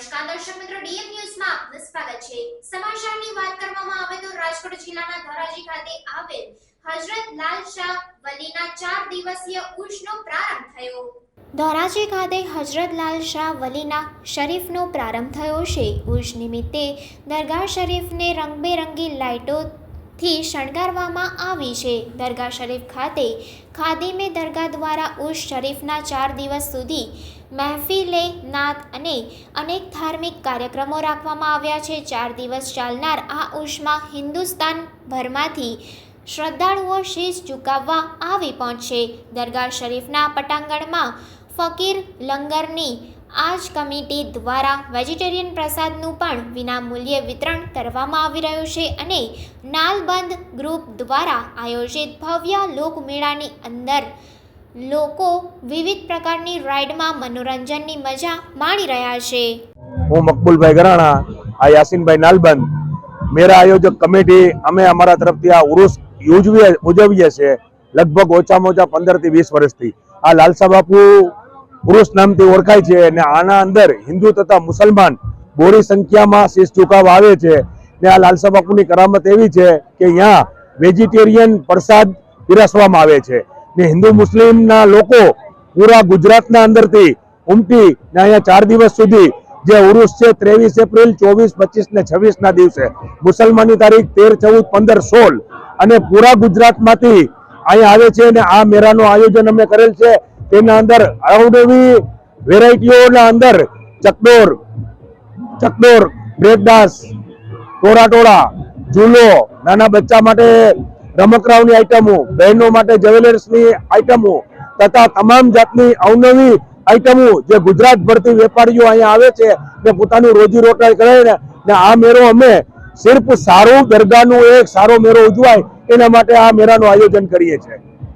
નમસ્કાર દર્શક મિત્રો, ડીએમ ન્યૂઝમાં આપનું સ્વાગત છે. સમાચારની વાત કરવામાં આવે તો રાજકોટ જિલ્લાના ધોરાજી ખાતે આવેલ હજરત લાલ શાહ વલીના ચાર દિવસીય ઉર્ષનો પ્રારંભ થયો. ધોરાજી ખાતે હજરત લાલ શાહ વલીના શરીફનો પ્રારંભ થયો છે. ઉર્ષ નિમિત્તે દરગાહ શરીફને રંગબેરંગી લાઇટોથી શણગારવામાં આવી છે. દરગાહ શરીફ ખાતે ખાદીમે દરગાહ દ્વારા ઉર્ષ શરીફના ચાર દિવસ સુધી મહેફિલે, નાત અને અનેક ધાર્મિક કાર્યક્રમો રાખવામાં આવ્યા છે. ચાર દિવસ ચાલનાર આ ઉર્ષમાં હિન્દુસ્તાન ભરમાંથી શ્રદ્ધાળુઓ શીશ ઝુકાવવા આવી પહોંચશે. દરગાહ શરીફના પટાંગણમાં ફકીર લંગરની આજ કમિટી દ્વારા વેજીટેરિયન પ્રસાદનું પણ વિનામૂલ્યે વિતરણ કરવામાં આવી રહ્યું છે અને નાલબંધ ગ્રુપ દ્વારા આયોજિત ભવ્ય લોકમેળાની અંદર લોકો વિવિધ પ્રકારની રાઇડમાં મનોરંજનની મજા માણી રહ્યા છે. હું મકબૂલભાઈ ગરાણા, આ યાસીનભાઈ નાલબંધ. મેરા આયોજક કમિટી અમે અમારા તરફથી આ ઉરુસ ઉજવીએ ઉજવીએ છીએ. લગભગ ઓછામાં ઓછા પંદરથી વીસ વર્ષથી. આ લાલસા બાપુ ઉરુસ નામથી ઓળખાય છે અને આના અંદર હિન્દુ તથા મુસલમાન બોરી સંખ્યામાં શીશ ઝુકાવ આવે છે. ને આ લાલસા બાપુની કરામત એવી છે કે અહીંયા વેજીટેરિયન પ્રસાદ પીરસવામાં આવે છે. ને હિન્દુ મુસ્લિમના લોકો પૂરા ગુજરાતના અંદરથી ઉમટી ને અહીંયા ચાર દિવસ સુધી જે ઉરુસ છે ત્રેવીસ એપ્રિલ, ચોવીસ, પચીસ ને છવ્વીસ ના દિવસે મુસલમાનની તારીખ તેર, ચૌદ, પંદર, સોળ અને પૂરા ગુજરાતમાંથી અહીંયા આવે છે અને આ મેળાનું આયોજન અમે કરેલ છે. તેના અંદર અવનવી વેરાયટીઓના અંદર ચકડોર ચકડોર બ્રેક ટોળાટોળા ટોળા ટોળા ઝૂલો, નાના બચ્ચા માટે રમકડાઓની આઈટમો, બહેનો માટે જ્વેલર્સની આઈટમો, તથા તમામ જાતની અવનવી આઈટમો જે ગુજરાત ભરતી વેપારીઓ અહીંયા આવે છે, ને પોતાનું રોટાઈ કરે ને આ મેળો અમે સિર્ફ સારું દરગાહનું એક સારો મેળો ઉજવાય, એના માટે આ મેળાનું આયોજન કરીએ છીએ.